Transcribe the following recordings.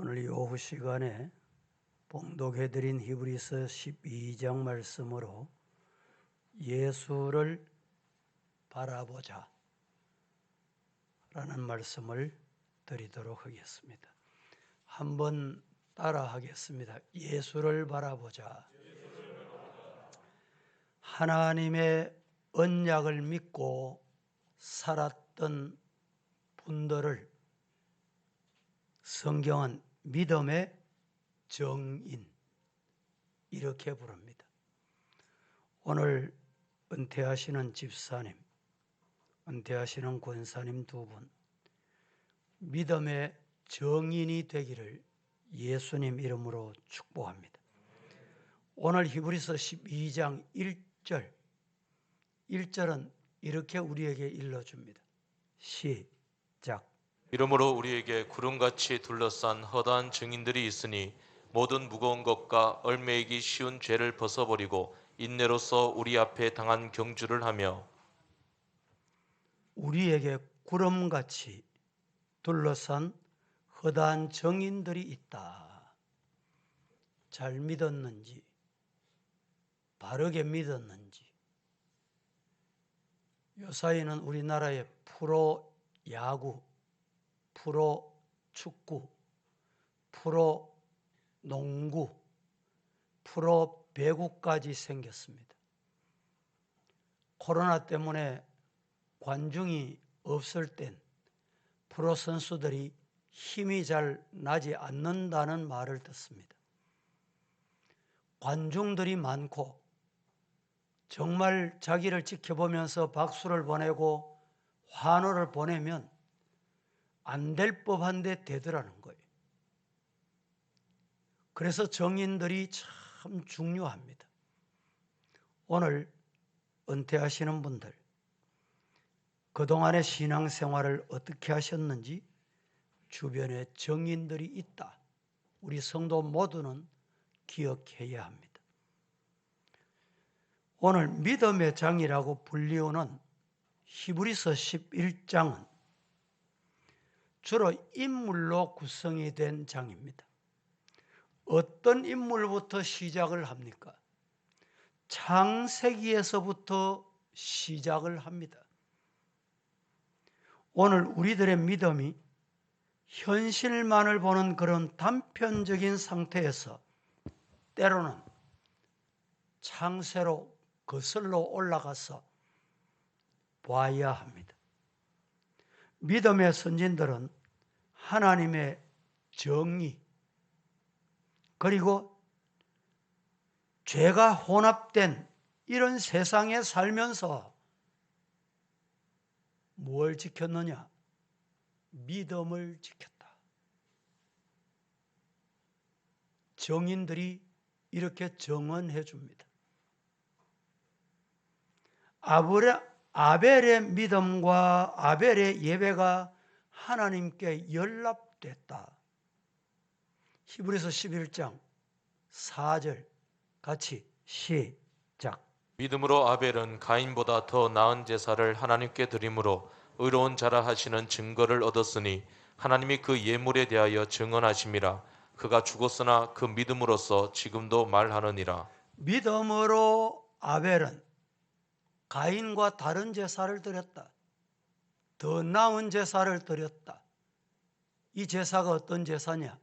오늘 이 오후 시간에 봉독해드린 히브리서 12장 말씀으로 예수를 바라보자 라는 말씀을 드리도록 하겠습니다. 한번 따라 하겠습니다. 예수를 바라보자. 하나님의 언약을 믿고 살았던 분들을 성경은 믿음의 정인 이렇게 부릅니다. 오늘 은퇴하시는 집사님, 은퇴하시는 권사님 두 분, 믿음의 정인이 되기를 예수님 이름으로 축복합니다. 오늘 히브리서 12장 1절, 1절은 이렇게 우리에게 일러줍니다. 시작. 이러므로 우리에게 구름같이 둘러싼 허다한 증인들이 있으니 모든 무거운 것과 얼매이기 쉬운 죄를 벗어버리고 인내로서 우리 앞에 당한 경주를 하며 우리에게 구름같이 둘러싼 허다한 정인들이 있다. 잘 믿었는지, 바르게 믿었는지. 요사이는 우리나라의 프로 야구, 프로 축구, 프로 농구, 프로 배구까지 생겼습니다. 코로나 때문에 관중이 없을 땐 프로 선수들이 힘이 잘 나지 않는다는 말을 듣습니다. 관중들이 많고 정말 자기를 지켜보면서 박수를 보내고 환호를 보내면 안 될 법한데 되더라는 거예요. 그래서 정인들이 참 중요합니다. 오늘 은퇴하시는 분들, 그동안의 신앙생활을 어떻게 하셨는지 주변에 정인들이 있다. 우리 성도 모두는 기억해야 합니다. 오늘 믿음의 장이라고 불리우는 히브리서 11장은 주로 인물로 구성이 된 장입니다. 어떤 인물부터 시작을 합니까? 창세기에서부터 시작을 합니다. 오늘 우리들의 믿음이 현실만을 보는 그런 단편적인 상태에서 때로는 창세로 거슬러 올라가서 봐야 합니다. 믿음의 선진들은 하나님의 정의 그리고 죄가 혼합된 이런 세상에 살면서 뭘 지켰느냐? 믿음을 지켰다. 정인들이 이렇게 정언해 줍니다. 아브라, 아벨의 믿음과 아벨의 예배가 하나님께 연락됐다. 히브리서 11장 4절 같이 시작. 믿음으로 아벨은 가인보다 더 나은 제사를 하나님께 드림으로 의로운 자라 하시는 증거를 얻었으니 하나님이 그 예물에 대하여 증언하심이라 그가 죽었으나 그 믿음으로써 지금도 말하느니라 믿음으로 아벨은 가인과 다른 제사를 드렸다. 더 나은 제사를 드렸다. 이 제사가 어떤 제사냐?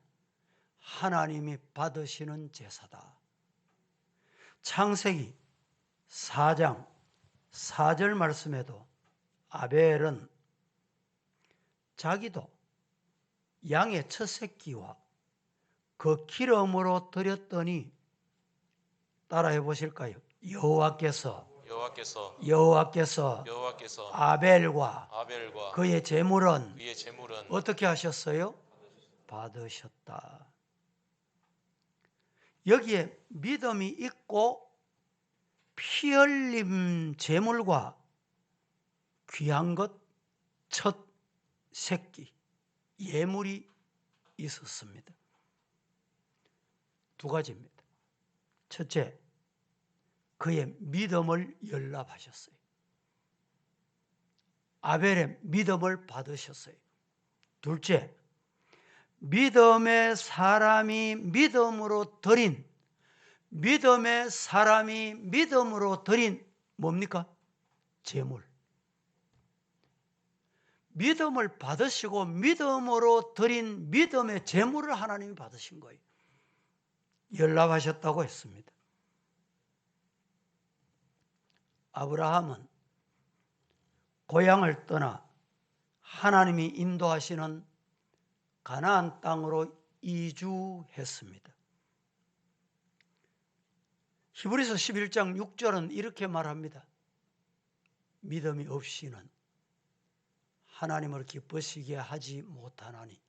하나님이 받으시는 제사다. 창세기 4장 4절 말씀에도 아벨은 자기도 양의 첫 새끼와 그 기름으로 드렸더니 따라해 보실까요? 여호와께서 여호와께서 여호와께서 여호와께서 아벨과 아벨과 그의 제물은 그의 제물은 어떻게 하셨어요? 받으셨다. 여기에 믿음이 있고 피 흘림 제물과 귀한 것 첫 새끼 예물이 있었습니다. 두 가지입니다. 첫째, 그의 믿음을 연락하셨어요. 아벨의 믿음을 받으셨어요. 둘째, 믿음의 사람이 믿음으로 드린 믿음의 사람이 믿음으로 드린 뭡니까? 재물. 믿음을 받으시고 믿음으로 드린 믿음의 재물을 하나님이 받으신 거예요. 연락하셨다고 했습니다. 아브라함은 고향을 떠나 하나님이 인도하시는 가나안 땅으로 이주했습니다. 히브리서 11장 6절은 이렇게 말합니다. 믿음이 없이는 하나님을 기쁘시게 하지 못하나니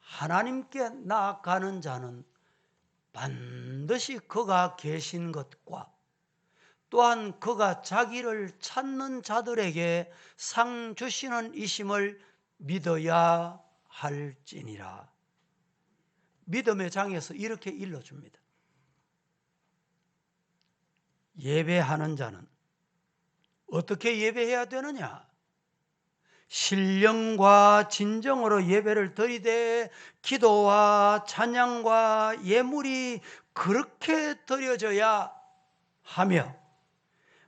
하나님께 나아가는 자는 반드시 그가 계신 것과 또한 그가 자기를 찾는 자들에게 상 주시는 이심을 믿어야 할지니라. 믿음의 장에서 이렇게 일러줍니다. 예배하는 자는 어떻게 예배해야 되느냐? 신령과 진정으로 예배를 드리되 기도와 찬양과 예물이 그렇게 드려져야 하며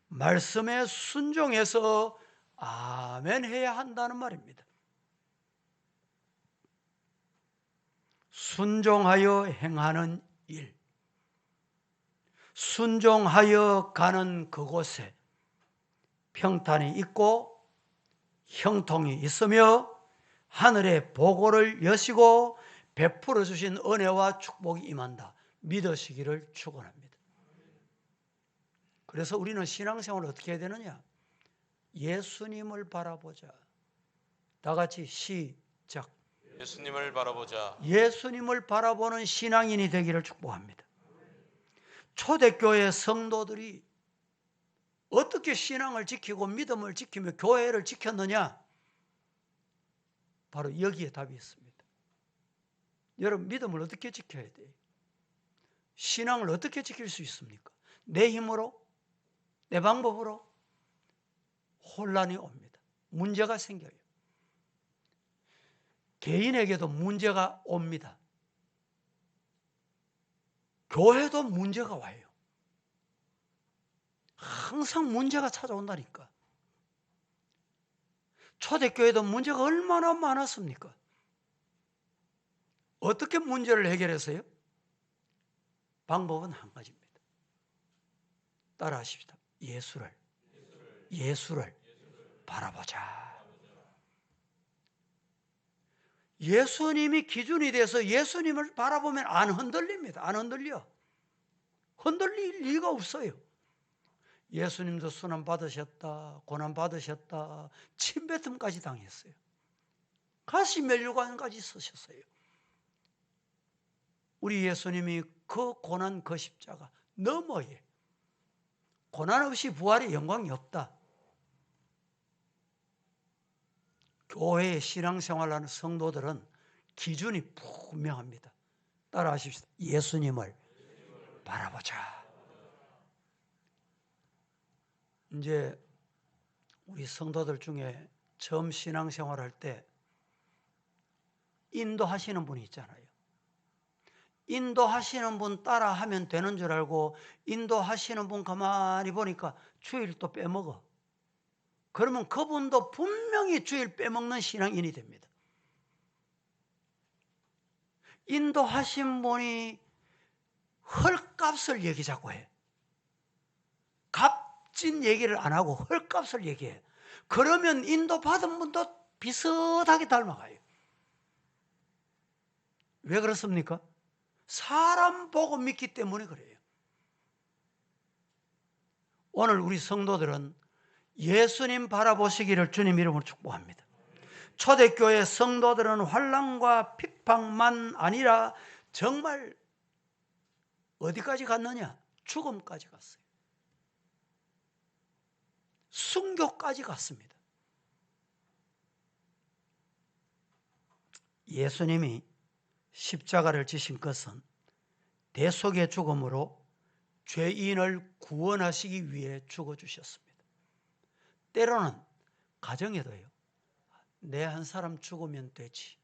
말씀에 순종해서 아멘 해야 한다는 말입니다. 순종하여 행하는 일. 순종하여 가는 그곳에 평탄이 있고 형통이 있으며 하늘의 보고를 여시고 베풀어 주신 은혜와 축복이 임한다. 믿으시기를 축원합니다. 그래서 우리는 신앙생활을 어떻게 해야 되느냐? 예수님을 바라보자. 다 같이 시작. 예수님을 바라보자. 예수님을 바라보는 신앙인이 되기를 축복합니다. 초대교회 성도들이 어떻게 신앙을 지키고 믿음을 지키며 교회를 지켰느냐? 바로 여기에 답이 있습니다. 여러분, 믿음을 어떻게 지켜야 돼요? 신앙을 어떻게 지킬 수 있습니까? 내 힘으로? 내 방법으로? 혼란이 옵니다. 문제가 생겨요. 개인에게도 문제가 옵니다. 교회도 문제가 와요. 항상 문제가 찾아온다니까. 초대교회도 문제가 얼마나 많았습니까? 어떻게 문제를 해결했어요? 방법은 한 가지입니다. 따라 하십시다. 예수를, 예수를 바라보자. 예수님이 기준이 돼서 예수님을 바라보면 안 흔들립니다. 안 흔들려. 흔들릴 리가 없어요. 예수님도 순환 받으셨다, 고난 받으셨다, 침뱉음까지 당했어요. 가시 멸류관까지 쓰셨어요. 우리 예수님이 그 고난 그 십자가 너머에 고난 없이 부활의 영광이 없다. 교회의 신앙생활하는 성도들은 기준이 분명합니다. 따라하십시오. 예수님을 바라보자. 이제 우리 성도들 중에 처음 신앙생활 할 때 인도하시는 분이 있잖아요. 인도하시는 분 따라 하면 되는 줄 알고 인도하시는 분 가만히 보니까 주일 또 빼먹어. 그러면 그분도 분명히 주일 빼먹는 신앙인이 됩니다. 인도하신 분이 헐값을 얘기 자꾸 해. 값진 얘기를 안 하고 헐값을 얘기해. 그러면 인도 받은 분도 비슷하게 닮아가요. 왜 그렇습니까? 사람 보고 믿기 때문에 그래요. 오늘 우리 성도들은 예수님 바라보시기를 주님 이름으로 축복합니다. 초대교회 성도들은 환란과 핍박만 아니라 정말 어디까지 갔느냐? 죽음까지 갔어요. 순교까지 갔습니다. 예수님이 십자가를 지신 것은 대속의 죽음으로 죄인을 구원하시기 위해 죽어 주셨습니다. 때로는 가정에도요. 내 한 사람 죽으면 되지.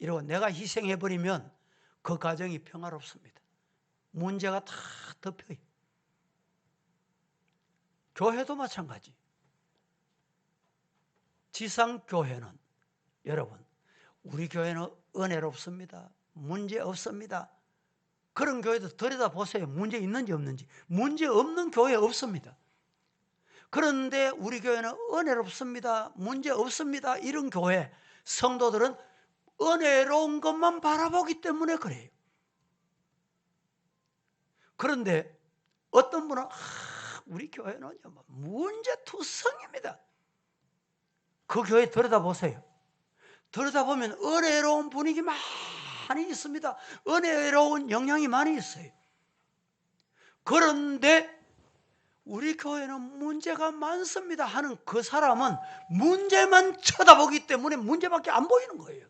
이러고 내가 희생해 버리면 그 가정이 평화롭습니다. 문제가 다 덮여요. 교회도 마찬가지. 지상 교회는 여러분 우리 교회는 은혜롭습니다. 문제 없습니다. 그런 교회도 들여다 보세요. 문제 있는지 없는지. 문제 없는 교회 없습니다. 그런데 우리 교회는 은혜롭습니다. 문제 없습니다. 이런 교회 성도들은 은혜로운 것만 바라보기 때문에 그래요. 그런데 어떤 분은 아, 우리 교회는요 뭐 문제 투성입니다. 그 교회 들여다보세요. 들여다보면 은혜로운 분위기 많이 있습니다. 은혜로운 영향이 많이 있어요. 그런데 우리 교회는 문제가 많습니다 하는 그 사람은 문제만 쳐다보기 때문에 문제밖에 안 보이는 거예요.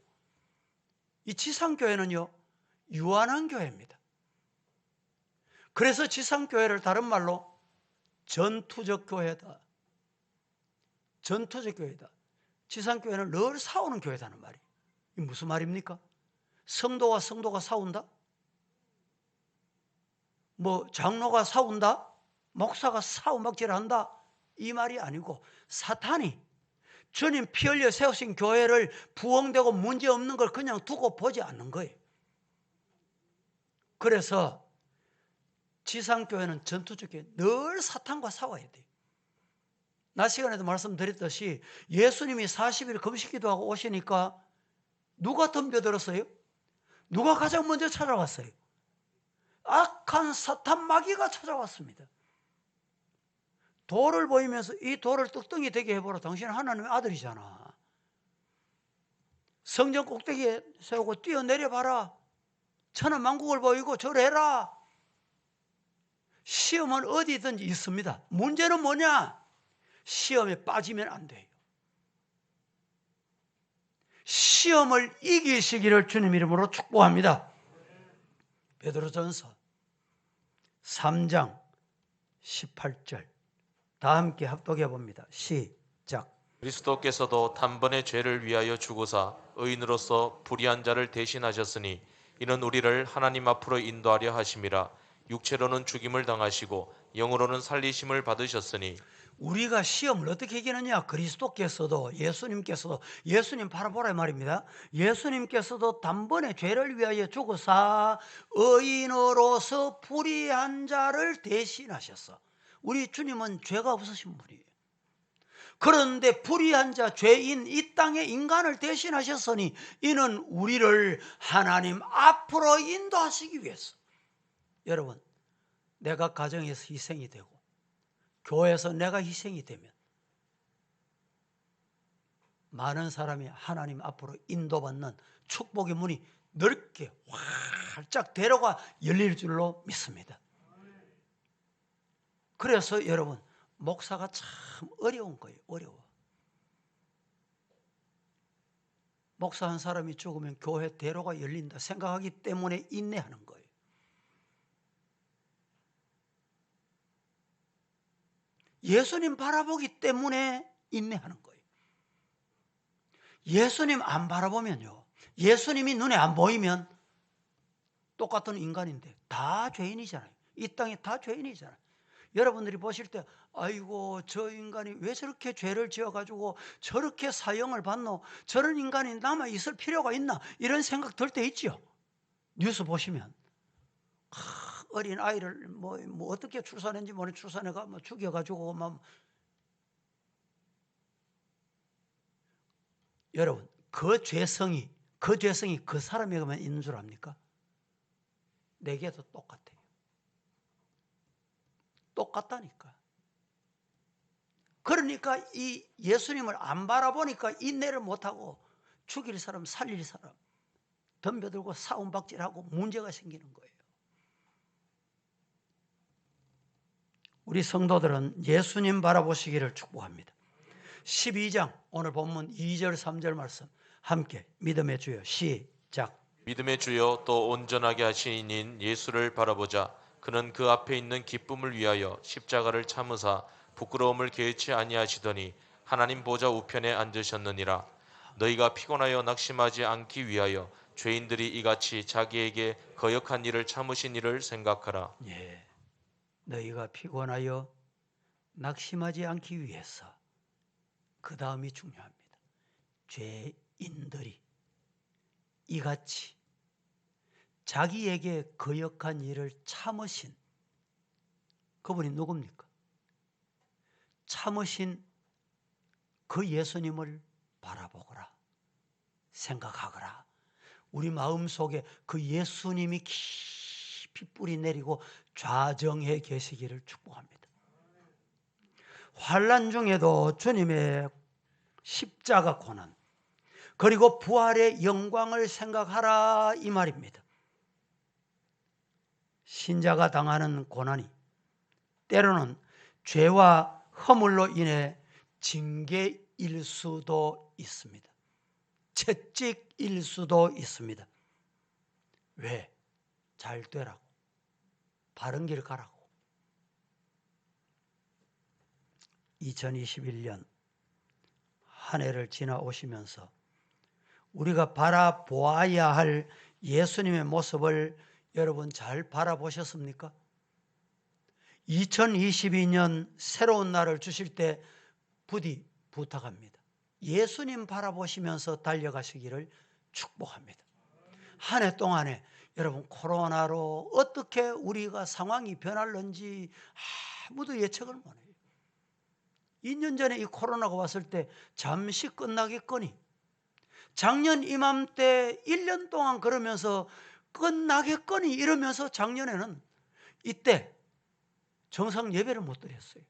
이 지상교회는요, 유한한 교회입니다. 그래서 지상교회를 다른 말로 전투적 교회다. 전투적 교회다. 지상교회는 늘 싸우는 교회다는 말이에요. 이 무슨 말입니까? 성도와 성도가 싸운다? 뭐 장로가 싸운다? 목사가 싸움박질한다? 이 말이 아니고 사탄이 주님 피 흘려 세우신 교회를 부흥되고 문제없는 걸 그냥 두고 보지 않는 거예요. 그래서 지상교회는 전투적 교회 늘 사탄과 싸워야 돼요. 낮 시간에도 말씀드렸듯이 예수님이 40일 금식기도 하고 오시니까 누가 덤벼들었어요? 누가 가장 먼저 찾아왔어요? 악한 사탄 마귀가 찾아왔습니다. 돌을 보이면서 이 돌을 뚝덩이 되게 해보라. 당신은 하나님의 아들이잖아. 성전 꼭대기에 세우고 뛰어내려봐라. 천하 만국을 보이고 절해라. 시험은 어디든지 있습니다. 문제는 뭐냐? 시험에 빠지면 안 돼요. 시험을 이기시기를 주님 이름으로 축복합니다. 베드로전서 3장 18절 다 함께 합독해 봅니다. 시작. 그리스도께서도 단번에 죄를 위하여 죽으사 의인으로서 불의한 자를 대신하셨으니 이는 우리를 하나님 앞으로 인도하려 하심이라 육체로는 죽임을 당하시고 영으로는 살리심을 받으셨으니 우리가 시험을 어떻게 이기느냐? 그리스도께서도 예수님께서도 예수님 바라보라 이 말입니다. 예수님께서도 단번에 죄를 위하여 죽으사 의인으로서 불의한 자를 대신하셨어. 우리 주님은 죄가 없으신 분이에요. 그런데 불의한 자, 죄인 이 땅의 인간을 대신하셨으니 이는 우리를 하나님 앞으로 인도하시기 위해서. 여러분, 내가 가정에서 희생이 되고 교회에서 내가 희생이 되면 많은 사람이 하나님 앞으로 인도받는 축복의 문이 넓게 활짝 대로가 열릴 줄로 믿습니다. 그래서 여러분 목사가 참 어려운 거예요. 어려워. 목사 한 사람이 죽으면 교회 대로가 열린다 생각하기 때문에 인내하는 거예요. 예수님 바라보기 때문에 인내하는 거예요. 예수님 안 바라보면요. 예수님이 눈에 안 보이면 똑같은 인간인데 다 죄인이잖아요. 이 땅에 다 죄인이잖아요. 여러분들이 보실 때 아이고 저 인간이 왜 저렇게 죄를 지어 가지고 저렇게 사형을 받노 저런 인간이 남아 있을 필요가 있나 이런 생각 들 때 있죠 뉴스 보시면 아, 어린 아이를 뭐, 뭐 어떻게 출산했는지 모르 출산해가 뭐 죽여가지고 막 여러분 그 죄성이 그 죄성이 그 사람에게만 있는 줄 압니까? 내게도 똑같아요. 똑같다니까. 그러니까 이 예수님을 안 바라보니까 인내를 못하고 죽일 사람, 살릴 사람, 덤벼들고 싸움박질하고 문제가 생기는 거예요. 우리 성도들은 예수님 바라보시기를 축복합니다. 12장 오늘 본문 2절 3절 말씀 함께 믿음의 주여 시작. 믿음의 주여 또 온전하게 하신 이인 예수를 바라보자 그는 그 앞에 있는 기쁨을 위하여 십자가를 참으사 부끄러움을 개의치 아니하시더니 하나님 보좌 우편에 앉으셨느니라 너희가 피곤하여 낙심하지 않기 위하여 죄인들이 이같이 자기에게 거역한 일을 참으신 일을 생각하라. 예. 너희가 피곤하여 낙심하지 않기 위해서 그 다음이 중요합니다. 죄인들이 이같이 자기에게 거역한 일을 참으신 그분이 누굽니까? 참으신 그 예수님을 바라보거라. 생각하거라. 우리 마음 속에 그 예수님이 깊이 뿌리 내리고 좌정해 계시기를 축복합니다. 환란 중에도 주님의 십자가 고난 그리고 부활의 영광을 생각하라 이 말입니다. 신자가 당하는 고난이 때로는 죄와 허물로 인해 징계일 수도 있습니다. 채찍일 수도 있습니다. 왜? 잘 되라고. 바른 길 가라고. 2021년 한 해를 지나오시면서 우리가 바라보아야 할 예수님의 모습을 여러분 잘 바라보셨습니까? 2022년 새로운 날을 주실 때 부디 부탁합니다. 예수님 바라보시면서 달려가시기를 축복합니다. 한 해 동안에 여러분 코로나로 어떻게 우리가 상황이 변할는지 아무도 예측을 못해요. 2년 전에 이 코로나가 왔을 때 잠시 끝나겠거니 작년 이맘때 1년 동안 그러면서 끝나겠거니 이러면서 작년에는 이때 정상 예배를 못 드렸어요.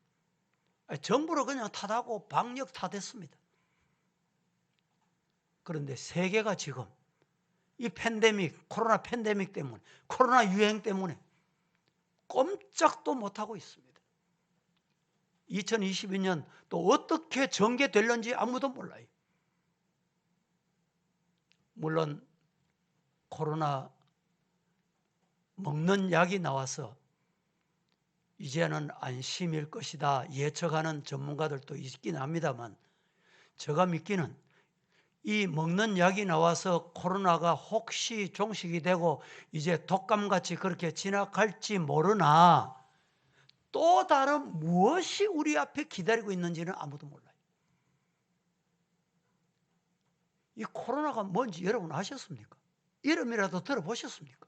정부로 그냥 탓하고 방역 탓했습니다. 그런데 세계가 지금 이 팬데믹, 코로나 팬데믹 때문에, 코로나 유행 때문에 꼼짝도 못하고 있습니다. 2022년 또 어떻게 전개될는지 아무도 몰라요. 물론 코로나 먹는 약이 나와서 이제는 안심일 것이다 예측하는 전문가들도 있긴 합니다만 제가 믿기는 이 먹는 약이 나와서 코로나가 혹시 종식이 되고 이제 독감같이 그렇게 지나갈지 모르나 또 다른 무엇이 우리 앞에 기다리고 있는지는 아무도 몰라요. 이 코로나가 뭔지 여러분 아셨습니까? 이름이라도 들어보셨습니까?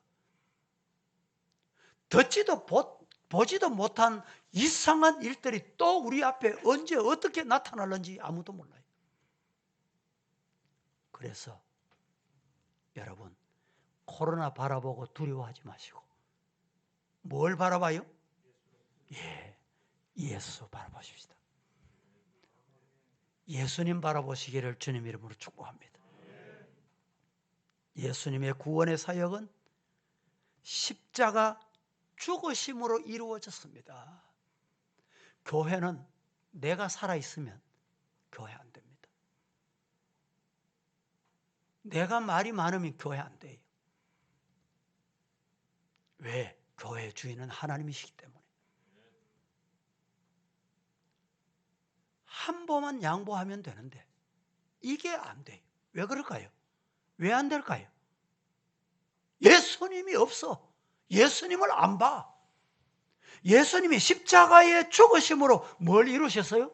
듣지도 보, 보지도 못한 이상한 일들이 또 우리 앞에 언제 어떻게 나타날는지 아무도 몰라요. 그래서 여러분 코로나 바라보고 두려워하지 마시고 뭘 바라봐요? 예, 예수 바라보십시다. 예수님 바라보시기를 주님 이름으로 축복합니다. 예수님의 구원의 사역은 십자가 죽으심으로 이루어졌습니다. 교회는 내가 살아있으면 교회 안 됩니다. 내가 말이 많으면 교회 안 돼요. 왜? 교회 주인은 하나님이시기 때문에. 한 번만 양보하면 되는데 이게 안 돼요. 왜 그럴까요? 왜 안 될까요? 예수님이 없어. 예수님을 안 봐. 예수님이 십자가의 죽으심으로 뭘 이루셨어요?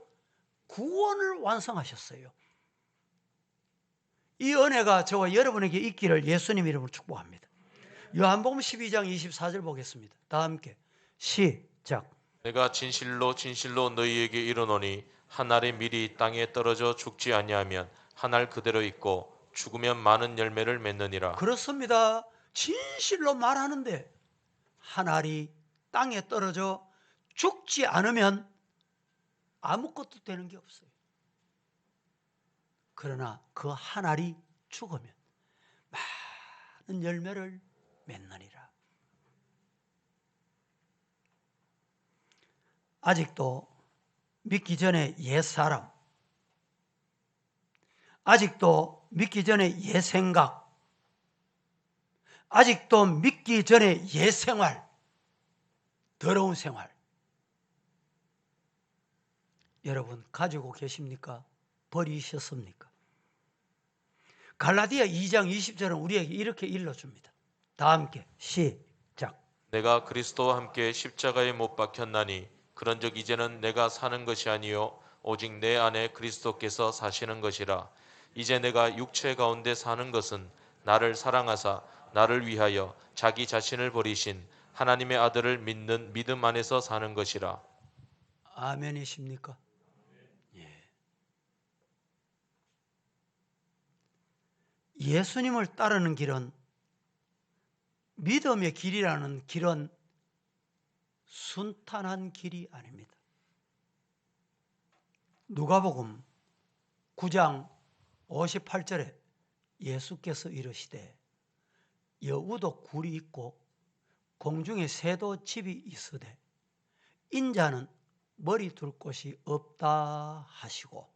구원을 완성하셨어요. 이 은혜가 저와 여러분에게 있기를 예수님 이름으로 축복합니다. 요한복음 12장 24절 보겠습니다. 다 함께 시작. 내가 진실로 진실로 너희에게 이르노니 한 알의 밀이 땅에 떨어져 죽지 아니하면 한 알 그대로 있고 죽으면 많은 열매를 맺느니라. 그렇습니다. 진실로 말하는데 한 알이 땅에 떨어져 죽지 않으면 아무것도 되는 게 없어요. 그러나 그 한 알이 죽으면 많은 열매를 맺느니라. 아직도 믿기 전에 옛 사람, 아직도 믿기 전에 옛 생각, 아직도 믿기 전에 옛 생활, 더러운 생활. 여러분 가지고 계십니까? 버리셨습니까? 갈라디아 2장 20절은 우리에게 이렇게 일러줍니다. 다 함께 시작. 내가 그리스도와 함께 십자가에 못 박혔나니 그런즉 이제는 내가 사는 것이 아니요 오직 내 안에 그리스도께서 사시는 것이라 이제 내가 육체 가운데 사는 것은 나를 사랑하사 나를 위하여 자기 자신을 버리신 하나님의 아들을 믿는 믿음 안에서 사는 것이라 아멘이십니까? 예수님을 따르는 길은 믿음의 길이라는 길은 순탄한 길이 아닙니다. 누가복음 9장 58절에 예수께서 이르시되 여우도 굴이 있고 공중에 새도 집이 있으되 인자는 머리 둘 곳이 없다 하시고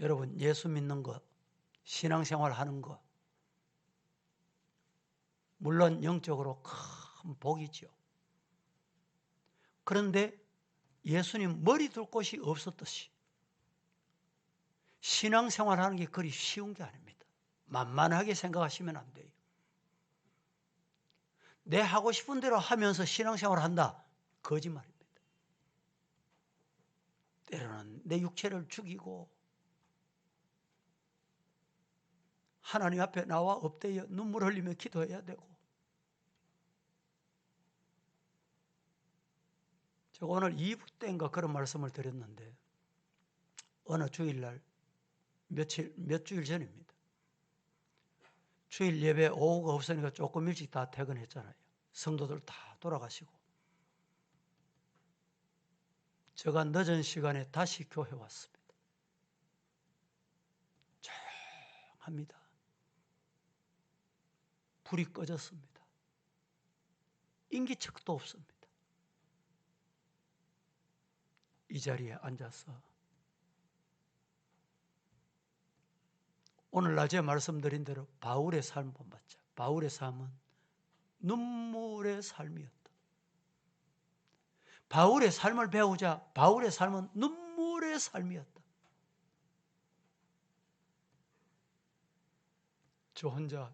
여러분 예수 믿는 것 신앙생활 하는 것 물론 영적으로 큰 복이죠. 그런데 예수님 머리 둘 곳이 없었듯이 신앙생활 하는 게 그리 쉬운 게 아닙니다. 만만하게 생각하시면 안 돼요. 내 하고 싶은 대로 하면서 신앙생활 한다. 거짓말입니다. 때로는 내 육체를 죽이고 하나님 앞에 나와 엎드려 눈물 흘리며 기도해야 되고 제가 오늘 2부 때인가 그런 말씀을 드렸는데 어느 주일날 며칠 몇 주일 전입니다. 주일 예배 오후가 없으니까 조금 일찍 다 퇴근했잖아요. 성도들 다 돌아가시고 제가 늦은 시간에 다시 교회 왔습니다. 조용합니다. 불이 꺼졌습니다. 인기척도 없습니다. 이 자리에 앉아서 오늘날 제가 말씀드린 대로 바울의 삶 본받자. 바울의 삶은 눈물의 삶이었다. 바울의 삶을 배우자. 바울의 삶은 눈물의 삶이었다. 저 혼자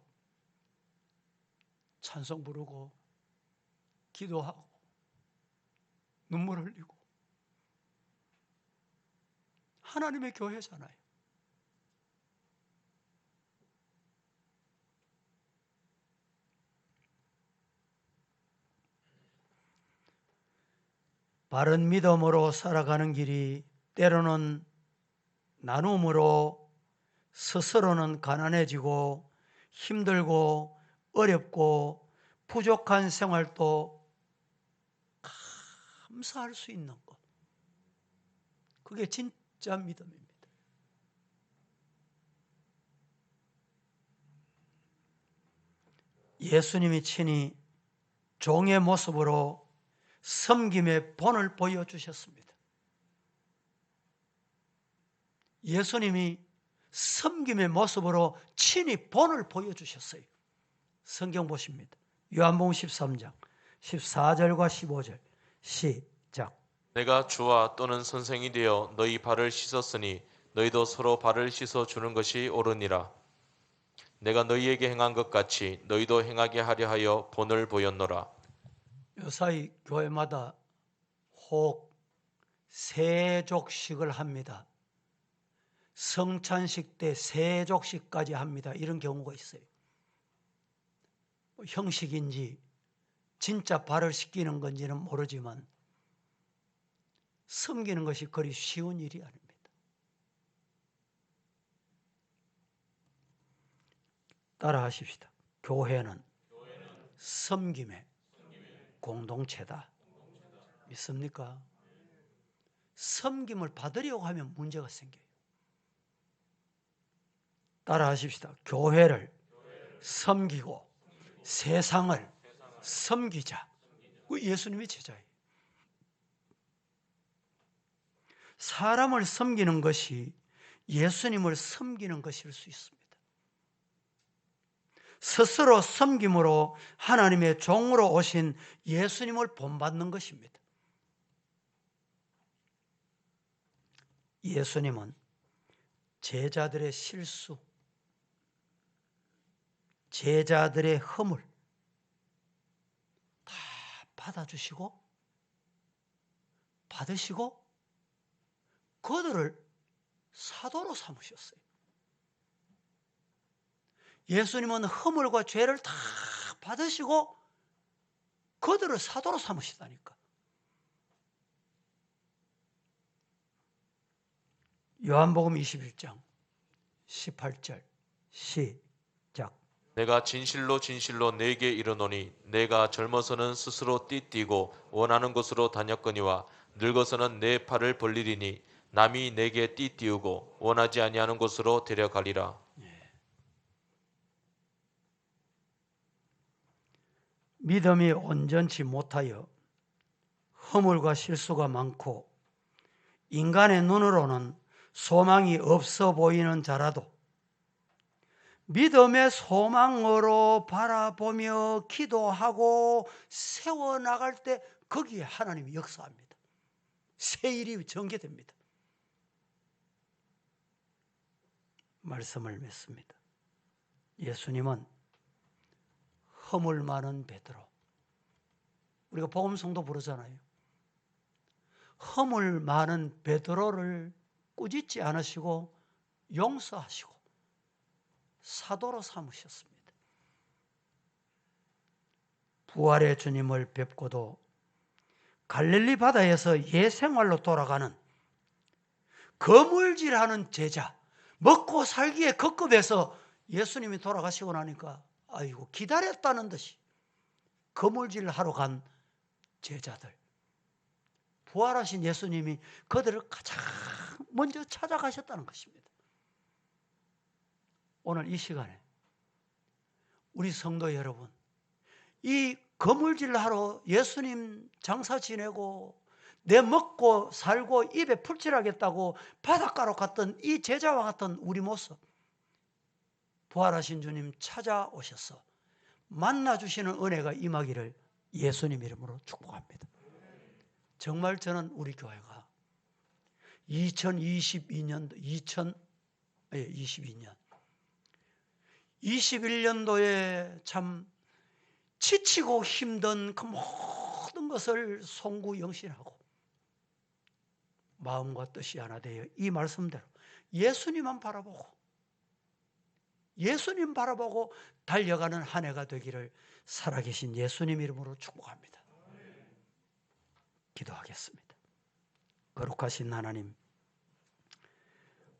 찬송 부르고 기도하고 눈물 흘리고 하나님의 교회잖아요. 바른 믿음으로 살아가는 길이 때로는 나눔으로 스스로는 가난해지고 힘들고 어렵고 부족한 생활도 감사할 수 있는 것. 그게 진짜 믿음입니다. 예수님이 친히 종의 모습으로 섬김의 본을 보여주셨습니다. 예수님이 섬김의 모습으로 친히 본을 보여주셨어요. 성경 보십니다. 요한복음 13장 14절과 15절 시작. 내가 주와 또는 선생이 되어 너희 발을 씻었으니 너희도 서로 발을 씻어 주는 것이 옳으니라 내가 너희에게 행한 것 같이 너희도 행하게 하려 하여 본을 보였노라 요 사이 교회마다 혹 세족식을 합니다. 성찬식 때 세족식까지 합니다. 이런 경우가 있어요. 뭐 형식인지 진짜 발을 씻기는 건지는 모르지만 섬기는 것이 그리 쉬운 일이 아닙니다. 따라 하십시다. 교회는 섬김의 공동체다. 믿습니까? 섬김을 받으려고 하면 문제가 생겨요. 따라 하십시다. 교회를 섬기고 세상을 섬기자. 그 예수님의 제자예요. 사람을 섬기는 것이 예수님을 섬기는 것일 수 있습니다. 스스로 섬김으로 하나님의 종으로 오신 예수님을 본받는 것입니다. 예수님은 제자들의 실수, 제자들의 허물 다 받아주시고 받으시고 그들을 사도로 삼으셨어요. 예수님은 허물과 죄를 다 받으시고 그들을 사도로 삼으시다니까. 요한복음 21장 18절 시작. 내가 진실로 진실로 내게 이르노니 내가 젊어서는 스스로 띠뛰고 원하는 곳으로 다녔거니와 늙어서는 내 팔을 벌리리니 남이 내게 띠띠우고 원하지 아니하는 곳으로 데려가리라. 믿음이 온전치 못하여 허물과 실수가 많고 인간의 눈으로는 소망이 없어 보이는 자라도 믿음의 소망으로 바라보며 기도하고 세워나갈 때 거기에 하나님이 역사합니다. 새 일이 전개됩니다. 말씀을 맺습니다. 예수님은 허물 많은 베드로. 우리가 복음성도 부르잖아요. 허물 많은 베드로를 꾸짖지 않으시고 용서하시고 사도로 삼으셨습니다. 부활의 주님을 뵙고도 갈릴리 바다에서 예생활로 돌아가는 거물질하는 제자, 먹고 살기에 급급해서 예수님이 돌아가시고 나니까 아이고 기다렸다는 듯이 거물질 하러 간 제자들 부활하신 예수님이 그들을 가장 먼저 찾아가셨다는 것입니다. 오늘 이 시간에 우리 성도 여러분 이 거물질 하러 예수님 장사 지내고 내 먹고 살고 입에 풀칠하겠다고 바닷가로 갔던 이 제자와 같은 우리 모습 부활하신 주님 찾아오셔서 만나주시는 은혜가 임하기를 예수님 이름으로 축복합니다. 정말 저는 우리 교회가 2022년도 2000 예, 22년 21년도에 참 지치고 힘든 그 모든 것을 송구영신하고 마음과 뜻이 하나 되어 이 말씀대로 예수님만 바라보고 예수님 바라보고 달려가는 한 해가 되기를 살아계신 예수님 이름으로 축복합니다. 기도하겠습니다. 거룩하신 하나님,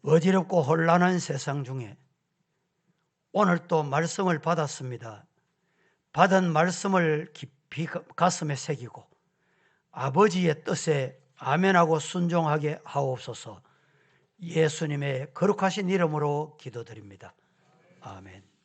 어지럽고 혼란한 세상 중에 오늘 또 말씀을 받았습니다. 받은 말씀을 깊이 가슴에 새기고 아버지의 뜻에 아멘하고 순종하게 하옵소서 예수님의 거룩하신 이름으로 기도드립니다. 아멘.